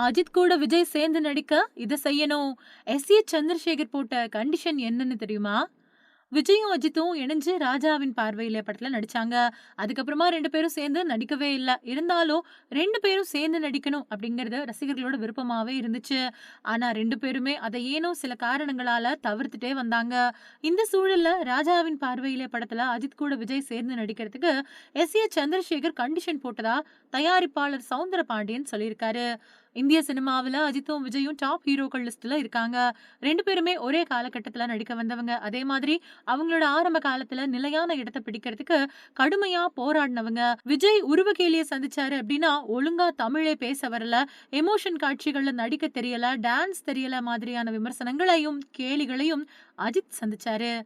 அஜித் கூட விஜய் சேர்ந்து நடிக்க இதை செய்யணும். எஸ். ஏ. சந்திரசேகர் போட்ட கண்டிஷன் என்னன்னு தெரியுமா? விஜயும், அஜித்தும் இணைஞ்சு ராஜாவின் பார்வையில படத்துல நடிச்சாங்க. அதுக்கப்புறமா ரெண்டு பேரும் சேர்ந்து நடிக்கவே இல்லை இருந்தாலும் ரெண்டு பேரும் சேர்ந்து நடிக்கணும் அப்படிங்கிறது ரசிகர்களோட விருப்பமாவே இருந்துச்சு. ஆனா ரெண்டு பேருமே அதை ஏனோ சில காரணங்களால தவிர்த்துட்டே வந்தாங்க. இந்த சூழல்ல ராஜாவின் பார்வையிலே படத்துல அஜித் கூட விஜய் சேர்ந்து நடிக்கிறதுக்கு எஸ். ஏ. சந்திரசேகர் கண்டிஷன் போட்டதா தயாரிப்பாளர் சௌந்தரபாண்டியன் சொல்லியிருக்காரு. இந்திய சினிமாவுல அஜித்தும், விஜயும் டாப் ஹீரோக்கள் லிஸ்ட்ல இருக்காங்க. ரெண்டு பேருமே ஒரே காலகட்டத்துல நடிக்க வந்தவங்க. அதே மாதிரி அவங்களோட ஆரம்ப காலத்துல நிலையான இடத்தை பிடிக்கிறதுக்கு கடுமையா போராடினவங்க. விஜய் உருவகேலிய சந்திச்சாரு அப்படின்னா, ஒழுங்கா தமிழே பேச வரல, எமோஷன் காட்சிகளில் நடிக்க தெரியல, டான்ஸ் தெரியல மாதிரியான விமர்சனங்களையும், கேலிகளையும் அஜித் சந்திச்சாரு.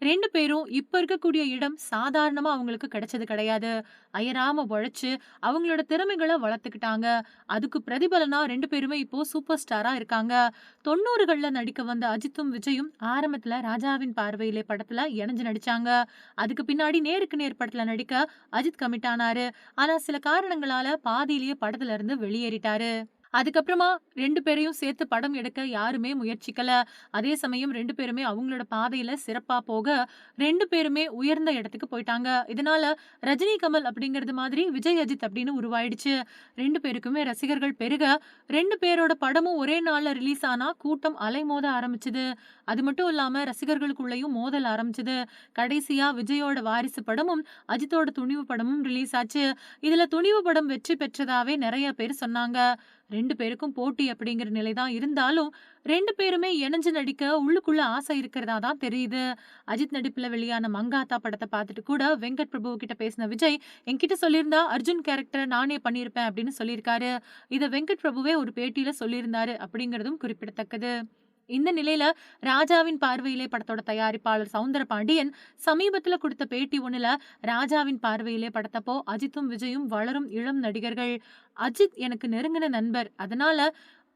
ரெண்டு பேரும் இப்ப இருக்கக்கூடிய இடம் சாதாரணமா அவங்களுக்கு கிடைச்சது கிடையாது. அயராம உழைச்சு அவங்களோட திறமைகள வளர்த்துக்கிட்டாங்க. அதுக்கு பிரதிபலனா ரெண்டு பேருமே இப்போ சூப்பர் ஸ்டாரா இருக்காங்க. 90கள்ல நடிக்க வந்த அஜித்தும், விஜயும் ஆரம்பத்துல ராஜாவின் பார்வையிலே படத்துல இணைஞ்சு நடிச்சாங்க. அதுக்கு பின்னாடி நேருக்கு நேர் படத்துல நடிக்க அஜித் கமிட் ஆனாரு. ஆனா சில காரணங்களால பாதியிலேயே படத்துல இருந்து வெளியேறிட்டாரு. அதுக்கப்புறமா ரெண்டு பேரையும் சேர்த்து படம் எடுக்க யாருமே முயற்சிக்கல. அதே சமயம் ரெண்டு பேருமே அவங்களோட பாதையில சிறப்பா போக ரெண்டு பேருமே உயர்ந்த இடத்துக்கு போயிட்டாங்க. இதனால ரஜினி, கமல் அப்படிங்கிறது மாதிரி விஜய், அஜித் அப்படின்னு உருவாயிடுச்சு. ரெண்டு பேருக்குமே ரசிகர்கள் பெருக ரெண்டு பேரோட படமும் ஒரே நாள்ல ரிலீஸ் ஆனா கூட்டம் அலைமோத ஆரம்பிச்சது. அது மட்டும் இல்லாம ரசிகர்களுக்குள்ளயும் மோதல் ஆரம்பிச்சது. கடைசியா விஜயோட வாரிசு படமும், அஜித்தோட துணிவு படமும் ரிலீஸ் ஆச்சு. இதுல துணிவு படம் வெற்றி பெற்றதாவே நிறைய பேர் சொன்னாங்க. ரெண்டு பேருக்கும் போட்டி அப்படிங்கிற நிலை தான் இருந்தாலும் ரெண்டு பேருமே இணைஞ்சு நடிக்க உள்ளுக்குள்ள ஆசை இருக்கிறதா தான் தெரியுது. அஜித் நடிப்புல வெளியான மங்காத்தா படத்தை பார்த்துட்டு கூட வெங்கட் பிரபு கிட்ட பேசின விஜய், என்கிட்ட சொல்லியிருந்தா அர்ஜுன் கேரக்டரை நானே பண்ணியிருப்பேன் அப்படின்னு சொல்லியிருக்காரு. இதை வெங்கட் பிரபுவே ஒரு பேட்டியில சொல்லியிருந்தாரு அப்படிங்கிறதும் குறிப்பிடத்தக்கது. இந்த நிலையில ராஜாவின் பார்வையிலே படத்தோட தயாரிப்பாளர் சவுந்தர பாண்டியன் சமீபத்துல குடுத்த பேட்டி ஒண்ணுல ராஜாவின் பார்வையிலே படத்தப்போ அஜித்தும், விஜயும் வளரும் இளம் நடிகர்கள். அஜித் எனக்கு நெருங்கின நண்பர். அதனால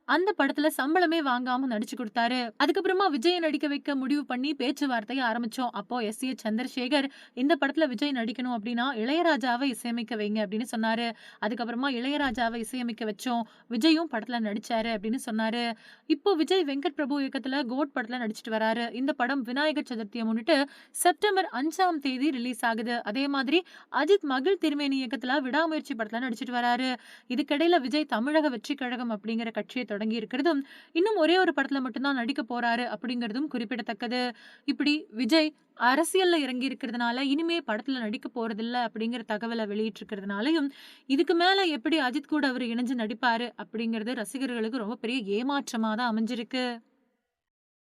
அந்த படத்துல சம்பளமே வாங்காம நடிச்சு கொடுத்தாரு அதுக்கப்புறமா விஜய் நடிக்க வைக்க முடிவு பண்ணி பேச்சுவார்த்தையை ஆரம்பிச்சோம். அப்போ எஸ். ஏ. சந்திரசேகர் இந்த படத்துல விஜய் நடிக்கணும் அப்படின்னா இளையராஜாவை இசையமைக்க வைங்க அப்படின்னு சொன்னாரு. அதுக்கப்புறமா இளையராஜாவை இசையமைக்க வச்சோம். விஜயும் படத்துல நடிச்சாரு அப்படின்னு சொன்னாரு. இப்போ விஜய் வெங்கட் பிரபு இயக்கத்துல கோட் படத்துல நடிச்சிட்டு வராரு. இந்த படம் விநாயகர் சதுர்த்தியை முன்னிட்டு செப்டம்பர் அஞ்சாம் தேதி ரிலீஸ் ஆகுது. அதே மாதிரி அஜித் மகிழ் திருமேனி இயக்கத்துல விடாமுயற்சி படத்துல நடிச்சிட்டு வராரு. இதுக்கிடையில விஜய் தமிழக வெற்றி கழகம் அப்படிங்கிற கட்சியை தொடங்கி இருக்கிறதும், இன்னும் ஒரே ஒரு படத்துல மட்டும்தான் நடிக்க போறாரு அப்படிங்கிறதும் குறிப்பிடத்தக்கது. இப்படி விஜய் அரசியல்ல இறங்கி இருக்கிறதுனால இனிமே படத்துல நடிக்க போறதில்ல அப்படிங்கிற தகவலை வெளியிட்டிருக்கிறதுனாலையும் இதுக்கு மேல எப்படி அஜித் கூட அவர் இணைஞ்சு நடிப்பாரு அப்படிங்கிறது ரசிகர்களுக்கு ரொம்ப பெரிய ஏமாற்றமா தான் அமைஞ்சிருக்கு.